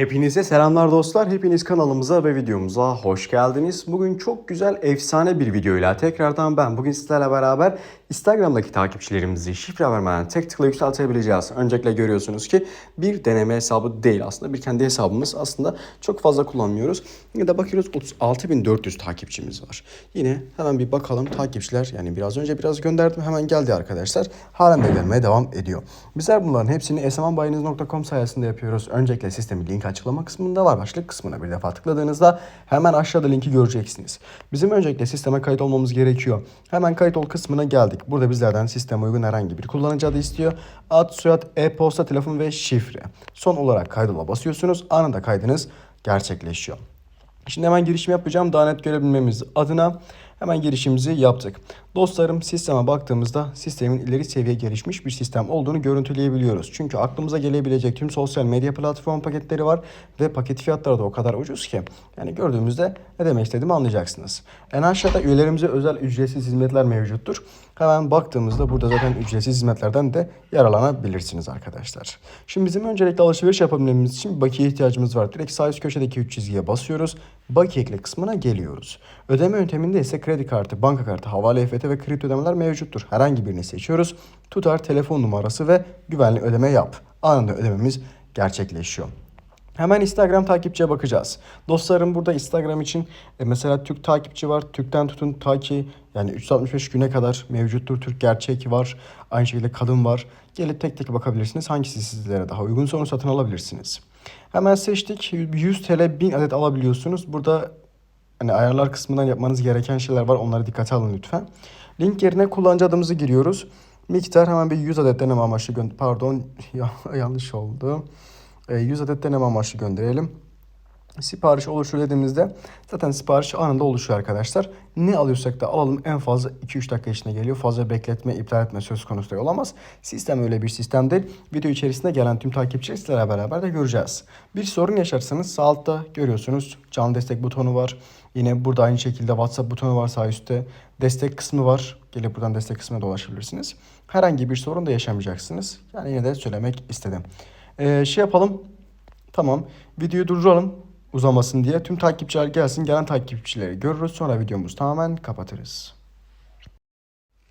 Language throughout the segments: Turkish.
Hepinize selamlar dostlar. Hepiniz kanalımıza ve videomuza hoş geldiniz. Bugün çok güzel, efsane bir videoyla tekrardan ben bugün sizlerle beraber Instagram'daki takipçilerimizi şifre vermeden tek tıkla yükseltebileceğiz. Öncelikle görüyorsunuz ki bir deneme hesabı değil aslında. Bir kendi hesabımız aslında çok fazla kullanmıyoruz. Yine de bakıyoruz 36.400 takipçimiz var. Yine hemen bir bakalım takipçiler yani biraz önce biraz gönderdim hemen geldi arkadaşlar. Halen de gelmeye devam ediyor. Bizler bunların hepsini smanbayiniz.com sayesinde yapıyoruz. Öncelikle sistemin link açıklama kısmında var. Başlık kısmına bir defa tıkladığınızda hemen aşağıda linki göreceksiniz. Bizim öncelikle sisteme kayıt olmamız gerekiyor. Hemen kayıt ol kısmına geldik. Burada bizlerden sisteme uygun herhangi bir kullanıcı adı istiyor. Ad, soyad, e-posta, telefon ve şifre. Son olarak kaydola basıyorsunuz. Anında kaydınız gerçekleşiyor. Şimdi hemen girişim yapacağım. Daha net görebilmemiz adına hemen girişimizi yaptık. Dostlarım sisteme baktığımızda sistemin ileri seviye gelişmiş bir sistem olduğunu görüntüleyebiliyoruz. Çünkü aklımıza gelebilecek tüm sosyal medya platform paketleri var ve paket fiyatları da o kadar ucuz ki. Yani gördüğümüzde ne demek istediğimi anlayacaksınız. En aşağıda üyelerimize özel ücretsiz hizmetler mevcuttur. Hemen baktığımızda burada zaten ücretsiz hizmetlerden de yararlanabilirsiniz arkadaşlar. Şimdi bizim öncelikle alışveriş yapabilmemiz için bakiye ihtiyacımız var. Direkt sağ üst köşedeki 3 çizgiye basıyoruz. Bakiye kısmına geliyoruz. Ödeme yönteminde ise kredi kartı, banka kartı, havale EFT ve kripto ödemeler mevcuttur. Herhangi birini seçiyoruz. Tutar, telefon numarası ve güvenli ödeme yap. Anında ödememiz gerçekleşiyor. Hemen Instagram takipçiye bakacağız. Dostlarım burada Instagram için e, mesela Türk takipçi var. Türk'ten tutun ta ki yani 365 güne kadar mevcuttur. Türk gerçek var. Aynı şekilde kadın var. Gelip tek tek bakabilirsiniz. Hangisi sizlere daha uygunsa onu satın alabilirsiniz. Hemen seçtik. 100 TL 1000 adet alabiliyorsunuz. Burada hani ayarlar kısmından yapmanız gereken şeyler var. Onları dikkate alın lütfen. Link yerine kullanıcı adımızı giriyoruz. Miktar hemen bir 100 adet deneme amaçlı gö- pardon ya, yanlış oldu. E, 100 adet deneme amaçlı gönderelim. Sipariş oluşur dediğimizde zaten sipariş anında oluşuyor arkadaşlar. Ne alıyorsak da alalım en fazla 2-3 dakika içinde geliyor. Fazla bekletme, iptal etme söz konusu da olamaz. Sistem öyle bir sistem değil. Video içerisinde gelen tüm takipçiler sizlerle beraber de göreceğiz. Bir sorun yaşarsanız sağ altta görüyorsunuz canlı destek butonu var. Yine burada aynı şekilde WhatsApp butonu var sağ üstte. Destek kısmı var. Gelip buradan destek kısmına dolaşabilirsiniz. Herhangi bir sorun da yaşamayacaksınız. Yani yine de söylemek istedim. Ee, şey yapalım. Tamam. Videoyu durduralım uzamasın diye. Tüm takipçiler gelsin. Gelen takipçileri görürüz. Sonra videomuzu tamamen kapatırız.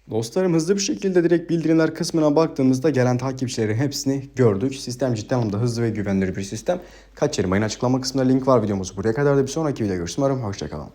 Dostlarım hızlı bir şekilde direkt bildirimler kısmına baktığımızda gelen takipçilerin hepsini gördük. Sistem cidden anlamda hızlı ve güvenilir bir sistem. Kaçırmayın açıklama kısmında link var videomuz buraya kadar da bir sonraki videoda görüşürüz. Umarım hoşçakalın.